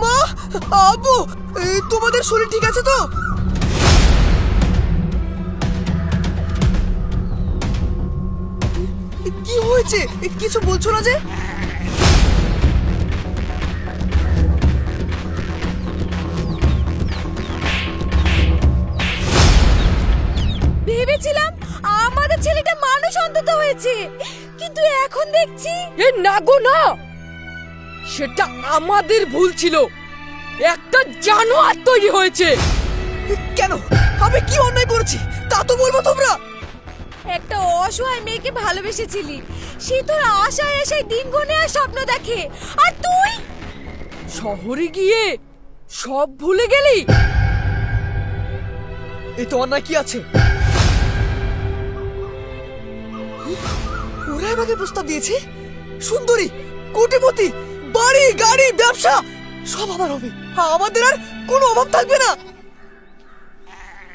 মা আব্বু এ, তোমাদের শরীর ঠিক আছে তো? কি হয়েছে? কিছু বলছো না যে? ভেবেছিলাম আমাদের ছেলেটা মানুষ অন্তত হয়েছে। কিন্তু এখন দেখছি এ না গো না। সেটা আমাদের ভুল ছিল। একটা জানোয়ার তৈরি হয়েছে। কেন? আমি কি অন্যায় করেছি? তা তো বলব তোমরা। একটা অসহায় মেয়েকে ভালোবেসেছিলি। সে তোর আশায় আশায় দিন গুনে আর স্বপ্ন দেখে। আর তুই? শহরে গিয়ে সব ভুলে গেলি? এ তো অন্যায় কি আছে? ওরা আমাকে প্রস্তাব দিয়েছে? সুন্দরী কোটিপতি বাড়ি গাড়ি ব্যবসা সব আমার হবে। আমাদের আর কোনো অভাব থাকবে না।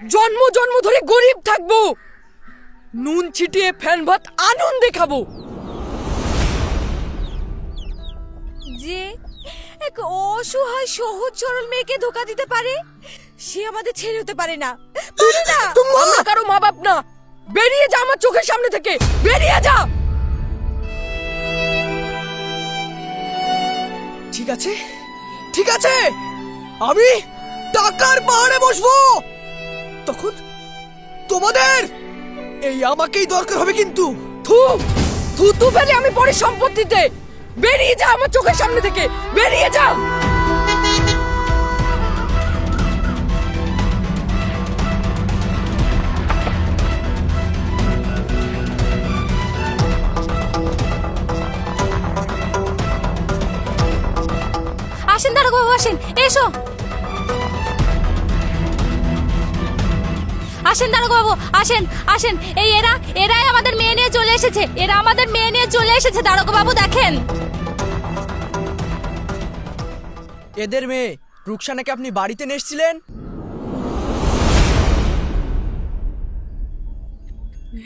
জন্ম জন্ম ধরে গরিব থাকব। নুন ছিটিয়ে ফ্যান ভাত আনন্দে খাব। যে এক অসহায় সহজ সরল মেয়েকে ধোকা দিতে পারে সে আমাদের ছেড়ে হতে পারে না। পারে না। আমরা কারও মা বাপ না। বেরিয়ে যা আমার চোখের সামনে থেকে। বেরিয়ে যা! ঠিক আছে? ঠিক আছে! আমি টাকার পাহাড়ে বসবো! তখন তোমাদের এই আমাকেই দরকার হবে কিন্তু। থু থু ফেলে আমি পরে সম্পত্তিতে। বেরিয়ে যা আমার চোখের সামনে থেকে। বেরিয়ে যা! আসেন দাঁড়া বাবু আসেন এসো। আসেন দাঁড়া বাবু আসেন আসেন। এই এরা এরাই আমাদের মেয়ে নিয়ে চলে এসেছে। এরা আমাদের মেয়ে নিয়ে চলে এসেছে দারোগা বাবু দেখেন। এদের মেয়ে রুকসানাকে আপনি বাড়িতে নিয়ে এসেছিলেন?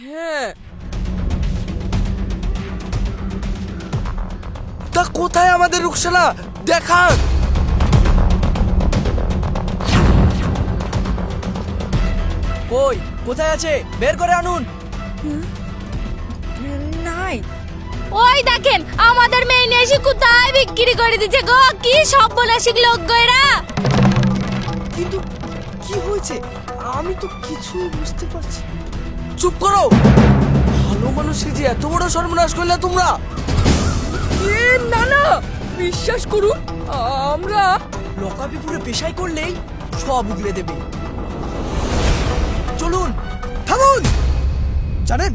হ্যাঁ তা কোথায় আমাদের রুকসানা? দেখান! কই কোথায় আছে? বের করে আনুন! নাই। ওই দেখেন আমাদের মেয়ে নিয়ে এসে কোথায় বিক্রি করে দিচ্ছে গো? কি সব বলে শিখলো গয়রা কিন্তু কি হয়েছে? আমি তো কিছুই বুঝতে পারছি চুপ করো! ভালো মানুষকে যে এত বড় সর্বনাশ করলে তোমরা? না না, বিশ্বাস করুন, আমরা লকাপি পুরো পেশাই করলেই সব উগলে দেবে। চলুন, থামুন! জানেন,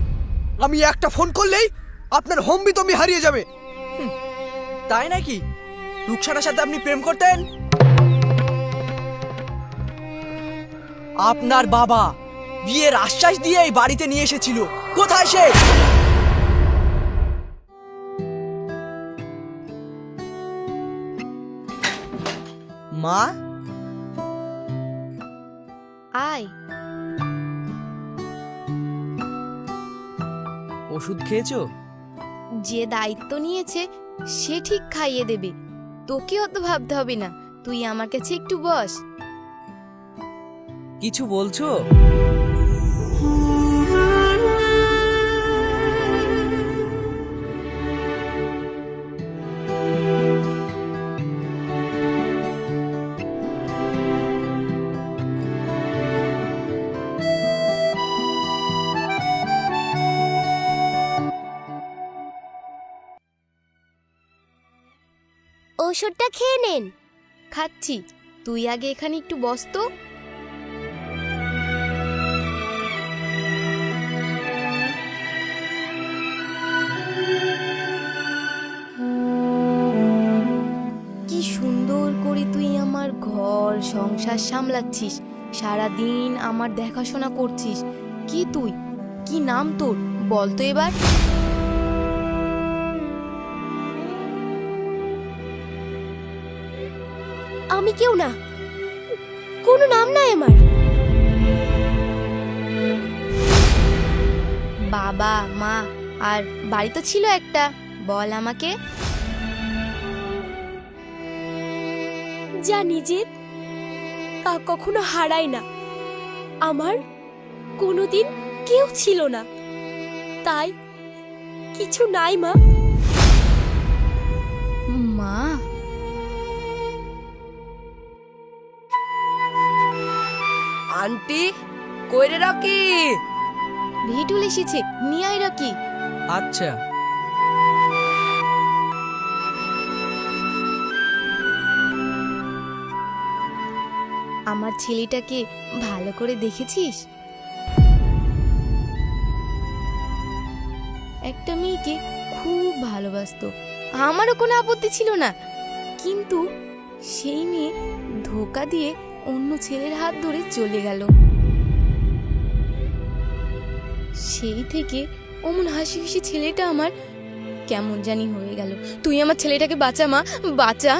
আমি একটা ফোন করলেই আপনার হম্বি তম্বি হারিয়ে যাবে। তাই নাকি? রুকসানার সাথে আপনি প্রেম করতেন? আপনার বাবা বিয়ের আশ্বাস দিয়ে এই বাড়িতে নিয়ে এসেছিল। কোথায় সে? মা? আয়। ওষুধ খেয়েছো? যে দায়িত্ব নিয়েছে সে ঠিক খাইয়ে দেবে। তোকে অত ভাবতে হবে না। তুই আমার কাছে একটু বস। কিছু বলছো? ওষুধটা খেয়ে নেন। খাচ্ছি। তুই আগে এখানে একটু বস কি সুন্দর করে তুই আমার ঘর, সংসার সামলাচ্ছিস। সারা দিন আমার দেখাশোনা করছিস। কি তুই? কি নাম তোর? বল তো এবার। আমি কেউ না। কোনো নাম নাই আমার। বাবা মা আর বাড়ি তো ছিল একটা। বল আমাকে। যা নিজের তা কখনো হারায় না। আমার কোনোদিন কেউ ছিল না। তাই কিছু নাই মা মা। আন্টি কইরে রাখি ভেটুল এসেছে নিয়ে আয় রাকি। আচ্ছা। আমার ছেলেটাকে ভালো করে দেখেছিস? একটা মেয়েকে খুব ভালোবাসতো। আমারও কোনো আপত্তি ছিল না। কিন্তু সেই মেয়ে ধোকা দিয়ে অন্য ছেলের হাত ধরে চলে গেল। সেই থেকে অমন হাসি খুশি ছেলেটা আমার কেমন জানি হয়ে গেল। তুই আমার ছেলেটাকে বাঁচা, মা, বাঁচা।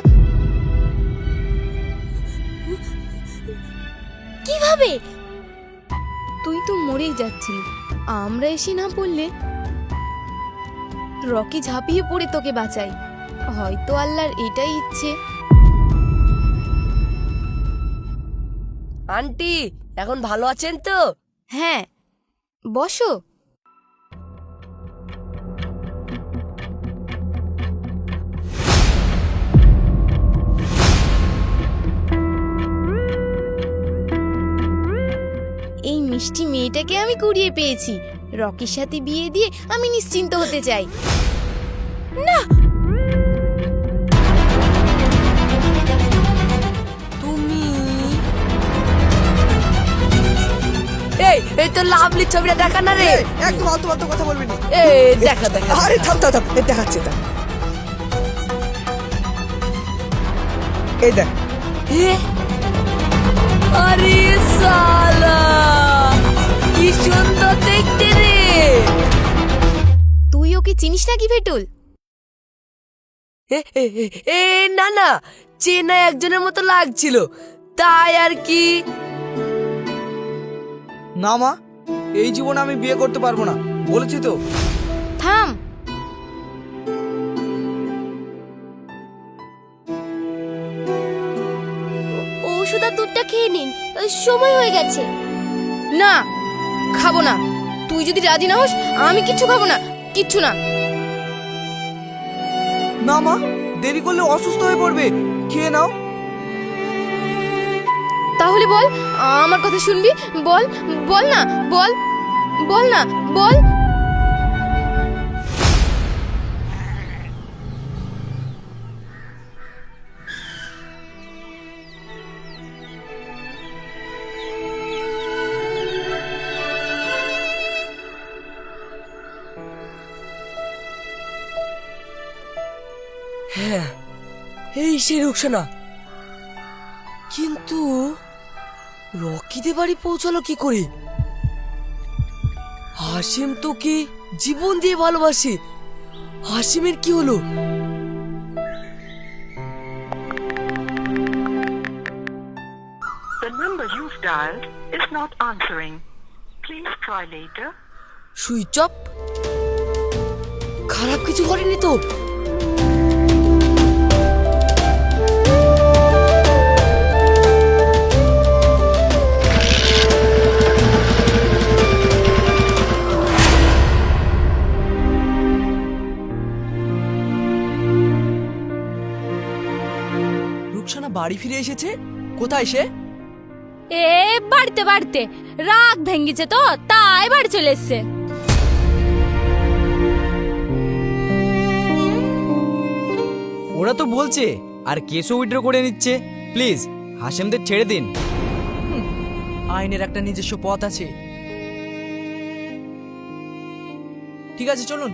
কীভাবে? তুই তো মরেই যাচ্ছিলি। আমরা এসে না পড়লে রকি ঝাঁপিয়ে পড়ে তোকে বাঁচাই হয়তো আল্লাহর এটাই ইচ্ছে। আন্টি এখন ভালো আছেন তো? হ্যাঁ বসো। এই মিষ্টি মেয়েটাকে আমি কুড়িয়ে পেয়েছি। রকির সাথে বিয়ে দিয়ে আমি নিশ্চিন্ত হতে চাই। তুমি এই এই তো লাভলি ছবিটা দেখা না রে। একদম আলতো আলতো কথা বলবি না। এই দেখা দেখা। আরে থাম থাম থাম দেখাচ্ছে এটা এই দেখ। আরে সালা কি সুন্দর দেখতে রে। তুই ওকে চিনিস নাকি ভেটুল এ, এ, এ, এ না না চেনা একজনের মতো লাগছিল। তাই আর কি। না মা এই জীবনে আমি বিয়ে করতে পারব না। বলেছি তো। থাম। ওষুধ আর দুধটা খেয়ে নিন। সময় হয়ে গেছে। না খাব না। তুই যদি রাজি না হোস আমি কিচ্ছু খাব না। কিচ্ছু না। না মা দেরি করলে অসুস্থ হয়ে পড়বে। খেয়ে নাও। তাহলে বল, আমার কথা শুনবি? বল বল না, বল বল না, বল। হ্যাঁ এই সে রুকসানা। কিন্তু রকিদের বাড়ি পৌঁছালো কি করে? হাসিম তো কি জীবন দিয়ে ভালোবাসে। হাসিমের কি হলো? খারাপ কিছু করেনি তো? বাড়ি ফিরে এসেছে? কোথায় সে? এ বাড়িতে বাড়িতে। রাগ ভেঙ্গেছে তো তাই বাড়ি চলে এসছে। ওরা তো বলছে আর কেসও উইথড্র করে নিচ্ছে। প্লিজ হাসেমদের ছেড়ে দিন। আইনের একটা নিজস্ব পথ আছে। ঠিক আছে চলুন।